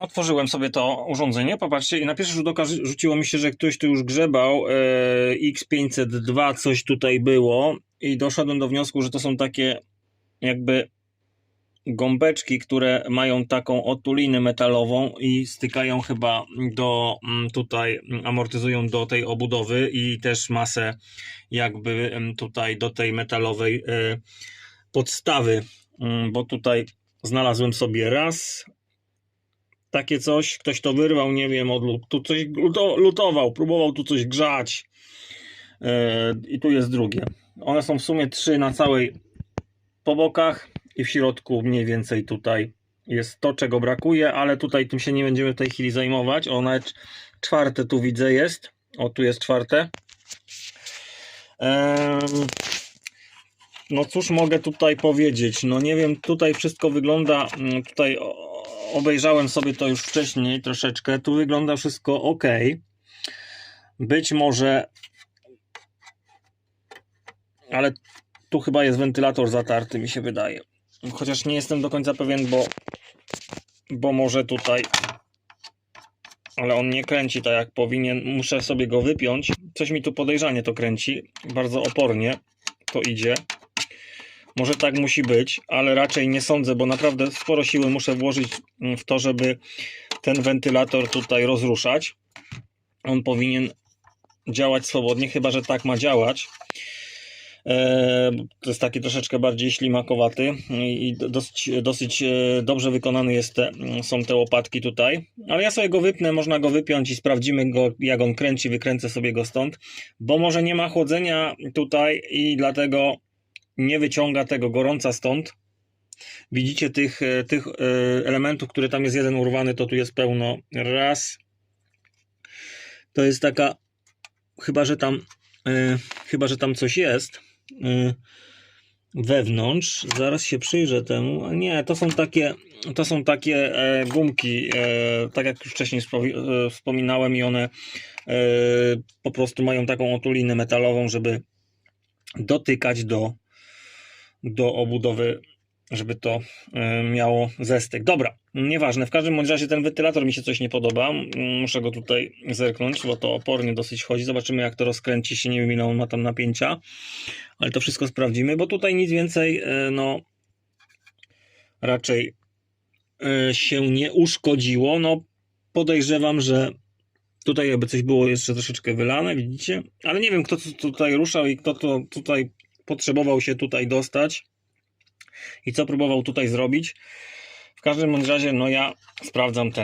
Otworzyłem sobie to urządzenie, popatrzcie, i na pierwszy rzut oka rzu- rzuciło mi się, że ktoś tu już grzebał. E, X502 coś tutaj było, i doszedłem do wniosku, że to są takie jakby gąbeczki, które mają taką otulinę metalową i stykają chyba do mm, tutaj, mm, amortyzują do tej obudowy i też masę jakby em, tutaj do tej metalowej e, podstawy, Mm, bo tutaj znalazłem sobie raz takie coś, ktoś to wyrwał, nie wiem, od tu coś luto- lutował, próbował tu coś grzać E, i tu jest drugie. One są w sumie trzy na całej po bokach i w środku mniej więcej tutaj jest to, czego brakuje, ale tutaj tym się nie będziemy w tej chwili zajmować. O, nawet czwarte tu widzę jest. O, tu jest czwarte. Em, no cóż mogę tutaj powiedzieć? No nie wiem, tutaj wszystko wygląda, mm, tutaj obejrzałem sobie to już wcześniej troszeczkę, tu wygląda wszystko ok. Być może, ale tu chyba jest wentylator zatarty, mi się wydaje. Chociaż nie jestem do końca pewien, bo, bo może tutaj, ale on nie kręci tak jak powinien. Muszę sobie go wypiąć. Coś mi tu podejrzanie to kręci, bardzo opornie to idzie. Może tak musi być, ale raczej nie sądzę, bo naprawdę sporo siły muszę włożyć mm, w to, żeby ten wentylator tutaj rozruszać. On powinien działać swobodnie, chyba że tak ma działać. E, To jest taki troszeczkę bardziej ślimakowaty i dosyć, dosyć e, dobrze wykonany jest te, są te łopatki tutaj. Ale ja sobie go wypnę, można go wypiąć i sprawdzimy go, jak on kręci, wykręcę sobie go stąd, bo może nie ma chłodzenia tutaj i dlatego nie wyciąga tego gorąca stąd. Widzicie tych, e, tych e, elementów, które tam jest jeden urwany, to tu jest pełno. Raz. To jest taka, chyba że tam, e, chyba że tam coś jest wewnątrz. Zaraz się przyjrzę temu. Nie, to są takie, to są takie gumki, tak jak już wcześniej wspominałem, i one po prostu mają taką otulinę metalową, żeby dotykać do, do obudowy, żeby to e, miało zestek. Dobra, nieważne. W każdym razie ten wentylator mi się coś nie podoba. Muszę go tutaj zerknąć, bo to opornie dosyć chodzi. Zobaczymy, jak to rozkręci się. Nie wiem, ile on ma tam napięcia, ale to wszystko sprawdzimy, bo tutaj nic więcej, e, no raczej e, się nie uszkodziło. No, podejrzewam, że tutaj jakby coś było jeszcze troszeczkę wylane, widzicie? Ale nie wiem, kto tu- tutaj ruszał i kto to tutaj potrzebował się tutaj dostać i co próbował tutaj zrobić. W każdym razie, no ja sprawdzam ten